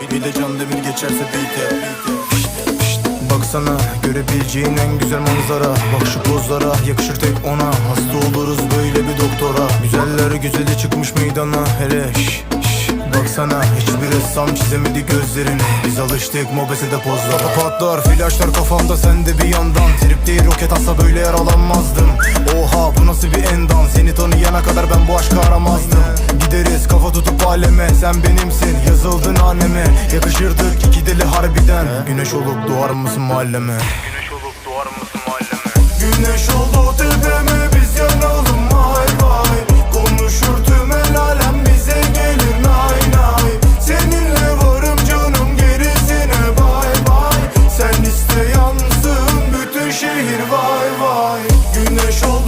Bir de can demir geçerse beat'e Baksana görebileceğin en güzel manzara. Bak şu pozlara yakışır tek ona. Hasta oluruz böyle bir doktora. Güzeller güzeli çıkmış meydana Hele şş, şş, Baksana hiçbir ressam çizemedi gözlerini. Biz alıştık mobesede pozlara. Patlar flaşlar kafamda sende bir yandan. Trip değil roket atsa böyle yaralanmazdım. Oha bu nasıl bir endam? Seni tanıyana kadar ben bu aşkı aramazdım anneme Sen benimsin. Yazıldın anneme Yakışırdık iki deli harbiden. Güneş olup doğar mısın mahalleme? Güneş olup doğar mısın mahalleme? Güneş oldu tepeme biz yanalım vay vay. Konuşur tüm el alem bize gelir nay nay. Seninle varım canım gerisine bay bay. Sen iste yansın bütün şehir vay vay. Güneş oldu